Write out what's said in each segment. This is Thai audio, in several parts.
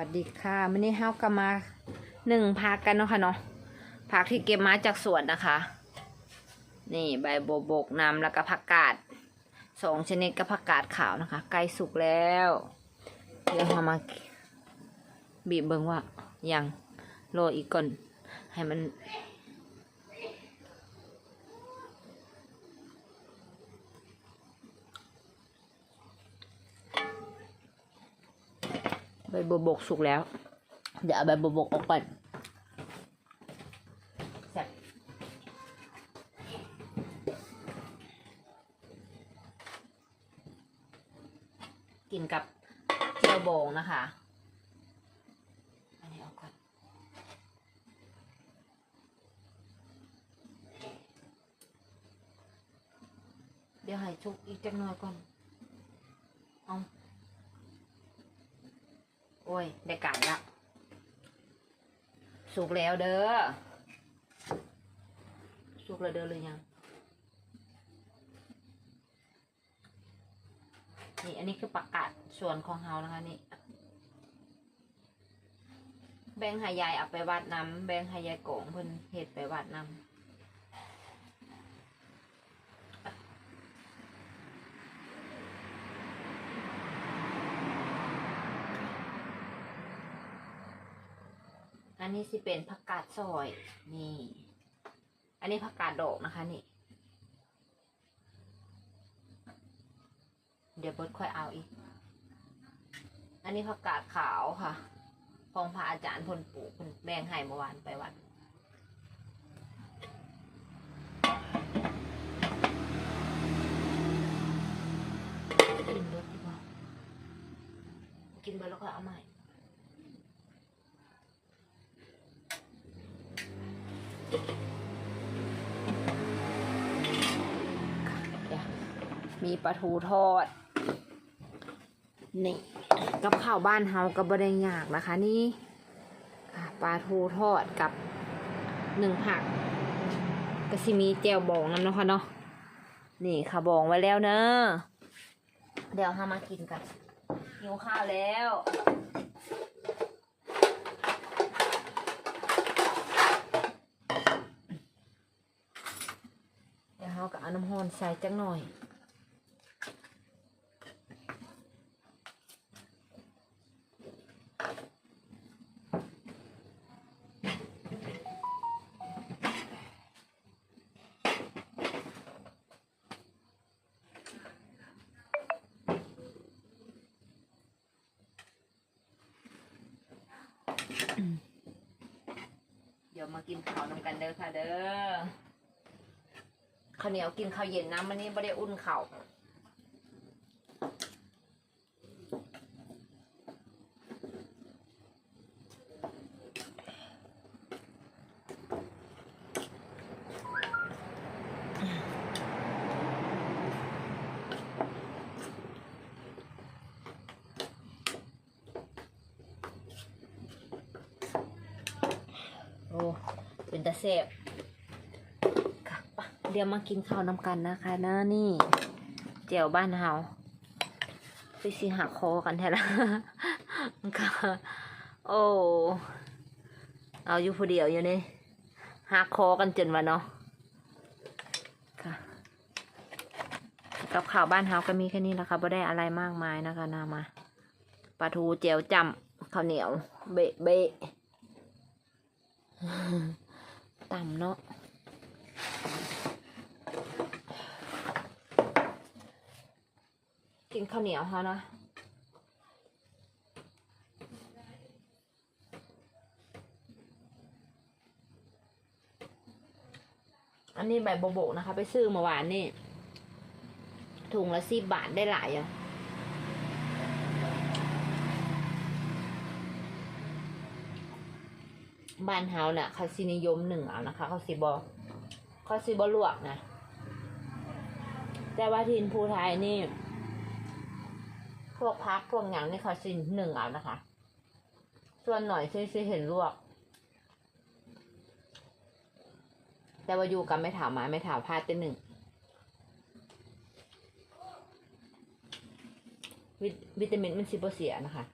สวัสดีค่ะวันนี้เฮาก็มาหนึ่งผักกันเนาะค่ะเนาะผักที่เก็บมาจากสวนนะคะ นี่ใบโบบกน้ำแล้วก็ผักกาดสองชนิดกับผักกาดขาวนะคะใกล้สุกแล้ว เดี๋ยวเรามาบีบเบิ้งว่ายังโรยอีกก่อนให้มัน ใบบัวบกสุกแล้ว เดี๋ยวเอาใบบัวบกออกก่อนแซ่บกินกับเจียวบงนะคะ อันนี้เอาก่อนเดี๋ยวให้ชุกอีกจักหน่อยก่อน เอา โอ้ย ได้การละ สุกแล้วเด้อ สุกแล้วเด้อเลยยัง นี่ อันนี้คือประกาศส่วนของเฮานะคะนี่ แบงหายายเอาไปวัดน้ำแบงหายายโกงเพิ่นเฮ็ดไปวัดน้ำ นนี้สิเป็นผักกาดซอย นี่ อันนี้ผักกาดดอกนะคะนี่ เดี๋ยวเบิร์ดค่อยเอาอีก อันนี้ผักกาดขาวค่ะ ของพระอาจารย์พลปลูกพิ่นแบ่งให้เมื่อวานไปวัดกินเบิร์ดดีกว่ากินเบิร์ดแล้วค่อยเอาใหม่ เดี๋ยว มีปลาทูทอด นี่ กับข้าวบ้านเฮาก็บ่ได้ยากนะคะ นี่ปลาทูทอดกับหนึ่งผักก็สิมีแจวบองน้ำนะคะเนาะนี่ค่ะบองไว้แล้วเนอะเดี๋ยวห้ามากินกันหิวข้าวแล้ว เอาน้ำฮอนใส่จังหน่อยเดี๋ยวมากินข้าวนำกันเด้อค่ะเด้อ ข้าวเหนียวกินข้าวเย็นนะมันนี้ไม่ได้อุ่นเข้าโอ้เป็นตาเสบ ดี๋ยวมากินข้าวน้ำกันนะคะนะนี่เจียวบ้านเฮาไปสิหักคอกันแท้ละค่ะโอ้เอาอยู่ผู้เดียวอยู่นี่หักคอกันจนวันเนาะค่ะกับข่าวบ้านเฮาก็มีแค่นี้แหละคะไม่ได้อะไรมากมายนะคะนามาปลาทูเจียวจำข้าวเหนียว เบะเบะต่ำเนาะ กินข้าวเหนียวเขานะอันนี้ใบโบโบกนะคะ ไปซื้อเมื่อวานนี่ ถุงละสิบบาทได้หลายอะบ้านเฮาเนี่ยเขาสินิยมหนึ่งเอานะคะเขาสิบอเขาสิบอลวกนะ แต่ว่าทินภูไทยนี่ พวกพักพวกอย่างนี่เขาสิหนึ่งเอานะคะ ส่วนหน่อยซิซิเห็นลวก แต่ว่าอยู่กับไม่ถามมาไม่ถามพลาดตีหนึ่งวิตวิตามินมันสิบเสียนะคะ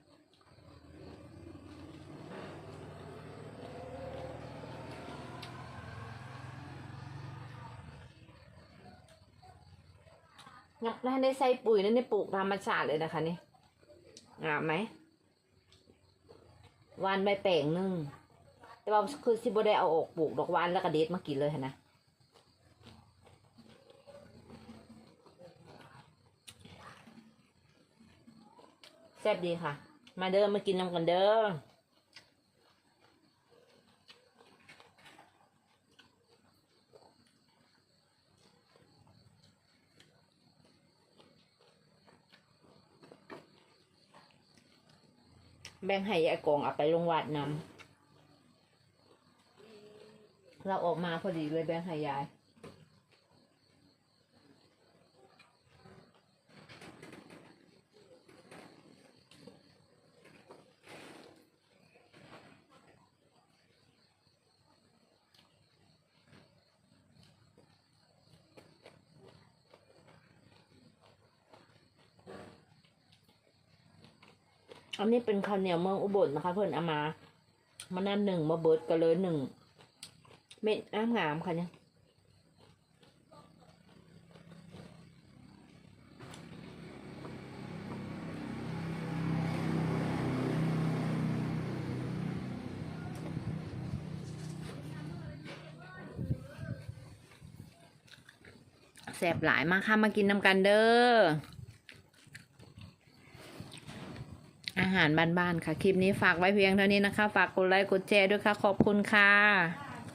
ยังไม่ได้ใส่ปุ๋ยนั่นนี่ปลูกธรรมชาติเลยนะคะนี่งามไหมวานใบแปลงหนึ่งแต่ว่าคือสิบ่ได้เอาออกปลูกดอกวานแล้วก็เด็ดมากินเลยนะแซ่บดีค่ะ มาเด้อมากินน้ำกันเด้อ แบ่งให้ยายกองเอาไปลงวัดนำเราออกมาพอดีเลยแบ่งให้ยาย อันนี้เป็นข้าวเหนียวเมืองอุบลนะคะ เพื่อนเอามา มานั่นหนึ่งมาเบิดกันเลยหนึ่งเม็ดอ้ามงามค่ะเนี่ยแสบหลายมากค่ะมากินน้ำกันเด้อ อาหารบ้านๆค่ะ คลิปนี้ฝากไว้เพียงเท่านี้นะคะ ฝากกดไลค์กดแชร์ด้วยค่ะ ขอบคุณค่ะ